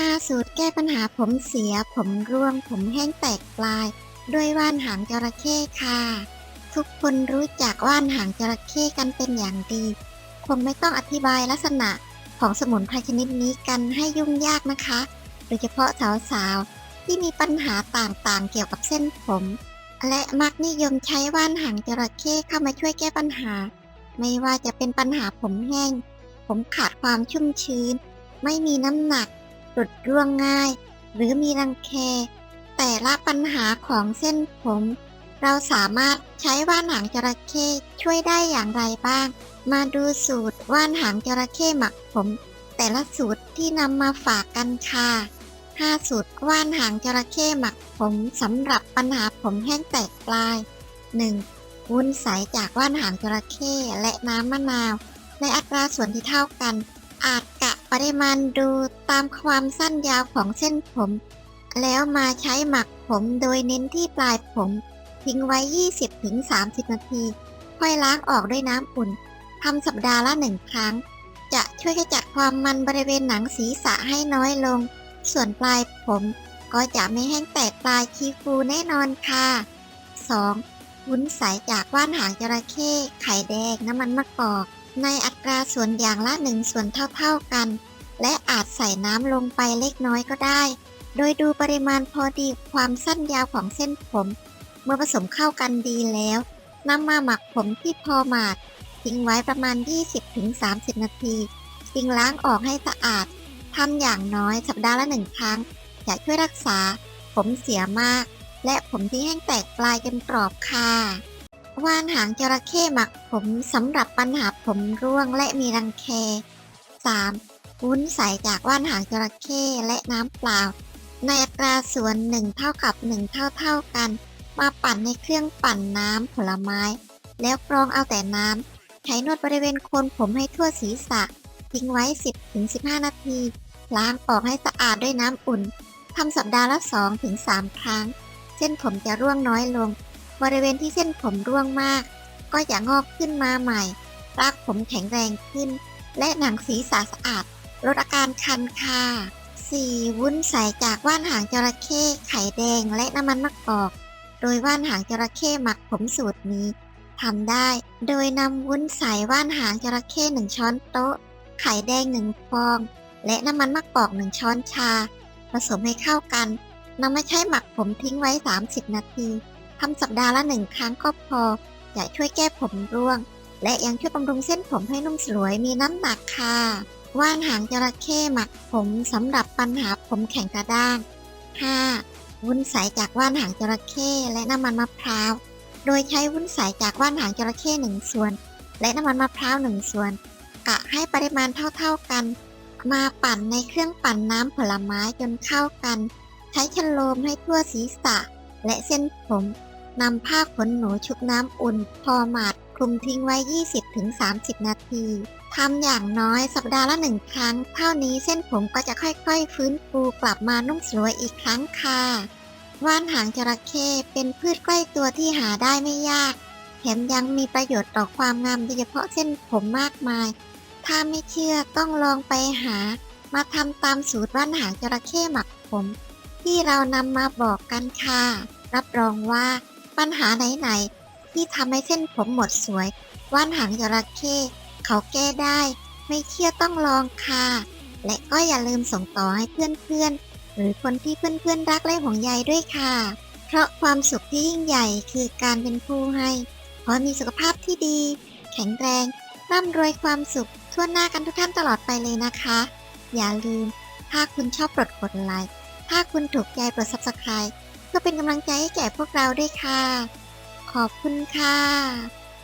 5 สูตรแก้ปัญหาผมเสีย ผมร่วง ผมแห้งแตกปลาย ด้วยว่านหางจระเข้ค่ะ ทุกคนรู้จักว่านหางจระเข้กันเป็นอย่างดี คงไม่ต้องอธิบายลักษณะของสมุนไพรชนิดนี้กันให้ยุ่งยากนะคะ โดยเฉพาะสาวๆ ที่มีปัญหาต่างๆ เกี่ยวกับเส้นผม และมักนิยมใช้ว่านหางจระเข้เข้ามาช่วยแก้ปัญหา ไม่ว่าจะเป็นปัญหาผมแห้ง ผมขาดความชุ่มชื้น ไม่มีน้ำหนัก หลุดร่วงง่าย หรือมีรังแค แต่ละปัญหาของเส้นผม เราสามารถใช้ว่านหางจระเข้ช่วยได้อย่างไรบ้าง มาดูสูตรว่านหางจระเข้หมักผม แต่ละสูตรที่นำมาฝากกันค่ะ5สูตรว่านหางจระเข้หมักผมสำหรับปัญหาผมแห้งแตกปลาย 1. วุ้นใสจากว่านหางจระเข้และน้ำมะนาว ในอัตราส่วนที่เท่ากัน อาจ ปริมาณดูตามความสั้นยาวของเส้นผม แล้วมาใช้หมักผมโดยเน้นที่ปลายผม ทิ้งไว้ 20-30 นาที ค่อยล้างออกด้วยน้ำอุ่นทำสัปดาห์ละหนึ่งครั้ง จะช่วยขจัดความมันบริเวณหนังศีรษะให้น้อยลง ส่วนปลายผมก็จะไม่แห้งแตกปลายคีฟูแน่นอนค่ะ 2. วุ้นใสจากว่านหางจระเข้ไข่แดงน้ำมันมะกอก ในอัตราส่วนอย่างละหนึ่งส่วนเท่าๆกัน และอาจใส่น้ำลงไปเล็กน้อยก็ได้ โดยดูปริมาณพอดีความสั้นยาวของเส้นผม เมื่อผสมเข้ากันดีแล้วนำมาหมักผมที่พอหมาดทิ้งไว้ประมาณ 20-30 นาทีจึงล้างออกให้สะอาดทำอย่างน้อยสัปดาห์ละหนึ่งครั้งจะช่วยรักษา ผมเสียมาก และผมที่แห้งแตกปลายจนกรอบค่ะ ว่านหางจระเข้หมักผมสำหรับปัญหาผมร่วงและมีรังแค 3. วุ้นใสจากว่านหางจระเข้และน้ำเปล่า ในอัตราส่วน 1 เท่ากับ 1 เท่าเท่ากัน มาปั่นในเครื่องปั่นน้ำผลไม้ แล้วกรองเอาแต่น้ำใช้นวดบริเวณโคนผมให้ทั่วศีรษะ ทิ้งไว้ 10-15 นาที ล้างออกให้สะอาดด้วยน้ำอุ่นทำสัปดาห์ละ 2-3 ครั้ง เส้นผมจะร่วงน้อยลง บริเวณที่เส้นผมร่วงมาก ก็จะงอกขึ้นมาใหม่รากผมแข็งแรงขึ้น และหนังศีรษะสะอาดลดอาการคันค่ะ 4. วุ้นใสจากว่านหางจระเข้ไข่แดงและน้ำมันมะกอก โดยว่านหางจระเข้หมักผมสูตรนี้ทำได้ โดยนำวุ้นใสว่านหางจระเข้หนึ่งช้อนโต๊ะ ไข่แดงหนึ่งฟอง และน้ำมันมะกอกหนึ่งช้อนชา ผสมให้เข้ากันนำมาใช้หมักผมทิ้งไว้ 30 นาที ทำสัปดาห์ละหนึ่งครั้งก็พอ จะช่วยแก้ผมร่วง และยังช่วยบำรุงเส้นผมให้นุ่มสลวยมีน้ำหนักค่ะว่านหางจระเข้หมักผมสำหรับปัญหาผมแข็งกระด้าง 5. วุ้นใสจากว่านหางจระเข้และน้ำมันมะพร้าว โดยใช้วุ้นใสจากว่านหางจระเข้หนึ่งส่วน และน้ำมันมะพร้าวหนึ่งส่วน กะให้ปริมาณเท่าๆกัน มาปั่นในเครื่องปั่นน้ำผลไม้จนเข้ากัน ใช้ชโลมให้ทั่วศีรษะ และเส้นผม นำผ้าขนหนูชุบน้ำอุ่น พอหมาดคลุมทิ้งไว้ 20-30 นาทีทำอย่างน้อยสัปดาห์ละหนึ่งครั้ง เท่านี้เส้นผมก็จะค่อยๆ ฟื้นฟูกลับมานุ่มสวยอีกครั้งค่ะ ว่านหางจระเข้เป็นพืชใกล้ตัวที่หาได้ไม่ยาก แถมยังมีประโยชน์ต่อความงามโดยเฉพาะเส้นผมมากมาย ถ้าไม่เชื่อต้องลองไปหา มาทำตามสูตรว่านหางจระเข้หมักผม ที่เรานำมาบอกกันค่ะ รับรองว่า ปัญหาไหนๆที่ทำให้เส้นผมหมดสวย ว่านหางจระเข้เขาแก้ได้ ไม่เชื่อต้องลองค่ะ และก็อย่าลืมส่งต่อให้เพื่อนๆ หรือคนที่เพื่อนๆรักและห่วงใยด้วยค่ะ เพราะความสุขที่ยิ่งใหญ่คือการเป็นผู้ให้ขอมีสุขภาพที่ดี แข็งแรงร่ำรวยความสุขทั่วหน้ากันทุกท่านตลอดไปเลยนะคะ อย่าลืม ถ้าคุณชอบกดกดไลค์ถ้าคุณถูกใจกด subscribe เพื่อเป็นกำลังใจให้แก่พวกเราด้วยค่ะ ขอบคุณค่ะ